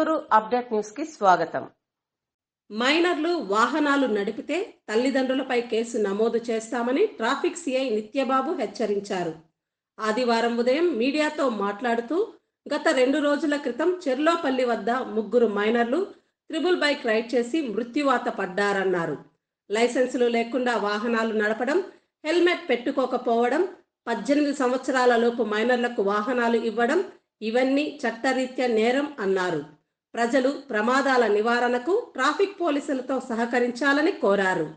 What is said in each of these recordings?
Chittoor update న్యూస్కి స్వాగతం. మైనర్లు వాహనాలు నడిపితే తల్లిదండ్రులపై కేసు నమోదు చేస్తామని ట్రాఫిక్ సిఐ నిత్యబాబు హెచ్చరించారు. ఆదివారం ఉదయం మీడియాతో మాట్లాడుతూ గత రెండు రోజుల క్రితం చెర్లోపల్లి వద్ద ముగ్గురు మైనర్లు త్రిబుల్ బైక్ రైడ్ చేసి మృత్యువాత పడ్డారన్నారు. లైసెన్సులు లేకుండా వాహనాలు నడపడం హెల్మెట్ పెట్టుకోకపోవడం పద్దెనిమిది సంవత్సరాల లోపు మైనర్లకు వాహనాలు ఇవ్వడం ఇవన్నీ చట్టరీత్యా నేరం అన్నారు. ప్రజలు ప్రమాదాల నివారణకు ట్రాఫిక్ పోలీసులతో సహకరించాలని కోరారు.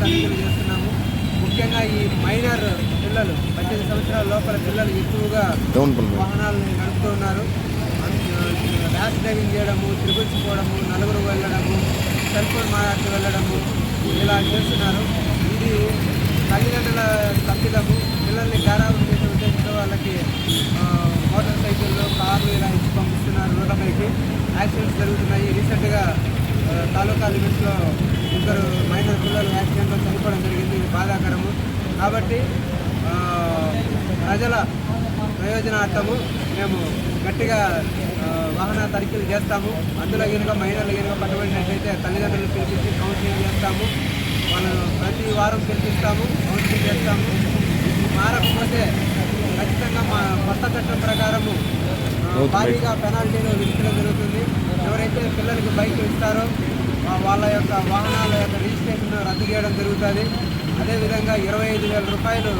తనిఖీలు చేస్తున్నాము ముఖ్యంగా ఈ మైనర్ పిల్లలు పద్దెనిమిది సంవత్సరాల లోపల పిల్లలు ఎక్కువగా వాహనాలను నడుపుతూ ఉన్నారు. ర్యాష్ డ్రైవింగ్ చేయడము తిరుగుతుపోవడము నలుగురు వెళ్ళడము సెల్ ఫోన్ మాట్లాడుతూ వెళ్ళడము ఇలా చేస్తున్నారు. ఇది తల్లిదండ్రుల తప్పిదము. పిల్లల్ని గారాబం చేసే ఉద్దేశంతో వాళ్ళకి మోటార్ సైకిళ్ళు కార్లు ఇలా ఇచ్చి పంపిస్తున్నారు రోడ్లపైకి యాక్సిడెంట్స్ జరుగుతున్నాయి. రీసెంట్గా తాలూకా లిమిట్స్లో ఇద్దరు మైనర్ పిల్లలు యాక్సిడెంట్లో చనిపోవడం జరిగింది. ఇది బాధాకరము. కాబట్టి ప్రజల ప్రయోజనార్థము మేము గట్టిగా వాహన తనిఖీలు చేస్తాము. అందులో కనుక మైనర్లు కనుక పట్టుబడినట్లయితే తల్లిదండ్రులు పిలిపించి కౌన్సిలింగ్ చేస్తాము. వాళ్ళను ప్రతి వారం పిలిపిస్తాము కౌన్సిలింగ్ చేస్తాము. మారకపోతే ఖచ్చితంగా మా కొత్త చట్టం ప్రకారము భారీగా పెనాల్టీలు విధించడం జరుగుతుంది. ఎవరైతే పిల్లలకి బైక్ ఇస్తారో వాళ్ళ యొక్క వాహనాల యొక్క రిజిస్ట్రేషన్ రద్దు చేయడం జరుగుతుంది. అదేవిధంగా ఇరవై ఐదు వేల రూపాయలు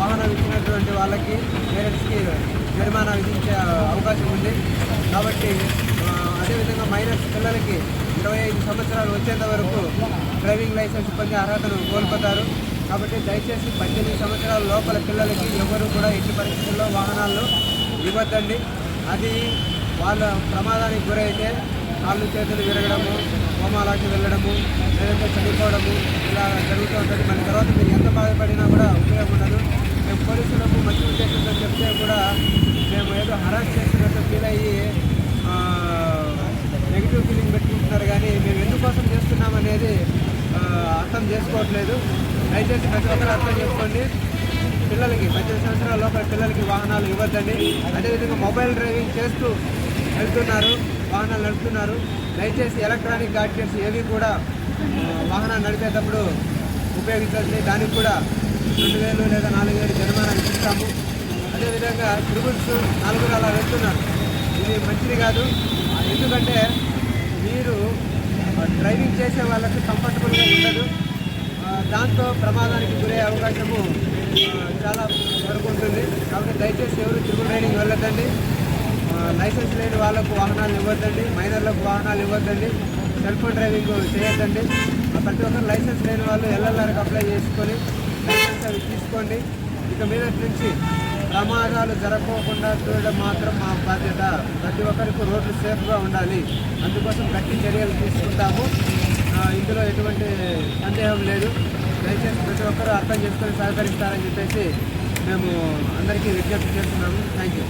వాహనం ఇచ్చినటువంటి వాళ్ళకి పేరెంట్స్కి జరిమానా విధించే అవకాశం ఉంది. కాబట్టి అదేవిధంగా మైనర్స్ పిల్లలకి ఇరవై ఐదు సంవత్సరాలు వచ్చేంత వరకు డ్రైవింగ్ లైసెన్స్ పొందే అర్హతను కోల్పోతారు. కాబట్టి దయచేసి పద్దెనిమిది సంవత్సరాల లోపల పిల్లలకి ఎవరు కూడా ఎట్టి పరిస్థితుల్లో వాహనాల్లో ఇవ్వద్దండి. అది వాళ్ళ ప్రమాదానికి గురైతే కాళ్ళు చేతులు విరగడము హోమాలకి వెళ్ళడము లేదంటే చనిపోవడము ఇలా జరుగుతూ ఉంటుంది. మన తర్వాత మీరు ఎంత బాధపడినా కూడా ఉపయోగం ఉండదు. మేము పోలీసులకు మంచి ఉద్దేశంతో చెప్తే కూడా మేము ఏదో హరాస్ చేస్తున్నట్టు ఫీల్ అయ్యి నెగిటివ్ ఫీలింగ్ పెట్టుకుంటున్నారు కానీ మేము ఎందుకోసం చేస్తున్నాం అనేది అర్థం చేసుకోవట్లేదు. దయచేసి ప్రతి ఒక్కరు అర్థం చేసుకోండి. పిల్లలకి పద్దెనిమిది సంవత్సరాల లోపల పిల్లలకి వాహనాలు ఇవ్వద్దండి. అదేవిధంగా మొబైల్ డ్రైవింగ్ చేస్తూ వెళ్తున్నారు వాహనాలు నడుపుతున్నారు. దయచేసి ఎలక్ట్రానిక్ గాడ్జెట్స్ ఏవి కూడా వాహనాలు నడిపేటప్పుడు ఉపయోగించండి దానికి కూడా రెండు వేలు లేదా నాలుగు వేలు జరిమానా ఇస్తాము. అదేవిధంగా ట్రిబుల్స్ నలుగురు అలా వెళ్తున్నారు. ఇది మంచిది కాదు. ఎందుకంటే మీరు డ్రైవింగ్ చేసే వాళ్ళకి కంఫర్టబుల్గా ఉండదు. దాంతో ప్రమాదానికి గురే అవకాశము చాలా వరకు ఉంటుంది. కాబట్టి దయచేసి ఎవరు ట్రిపుల్ రైడింగ్ వెళ్ళొద్దండి లైసెన్స్ లేని వాళ్ళకు వాహనాలు ఇవ్వద్దండి మైనర్లకు వాహనాలు ఇవ్వద్దండి సెల్ ఫోన్ డ్రైవింగ్ చేయొద్దండి. ప్రతి ఒక్కరు లైసెన్స్ లేని వాళ్ళు ఎల్ఎల్ఆర్కి అప్లై చేసుకొని లైసెన్స్ అవి తీసుకోండి. ఇక మీద నుంచి ప్రమాదాలు జరగకోకుండా చూడడం మాత్రం మా బాధ్యత. ప్రతి ఒక్కరికి రోడ్లు సేఫ్గా ఉండాలి. అందుకోసం గట్టి చర్యలు తీసుకుంటాము. ఇందులో ఎటువంటి సందేహం లేదు. దయచేసి ప్రతి ఒక్కరూ అర్థం చేసుకొని సహకరిస్తారని చెప్పేసి మేము అందరికీ విజ్ఞప్తి చేస్తున్నాము. Thank you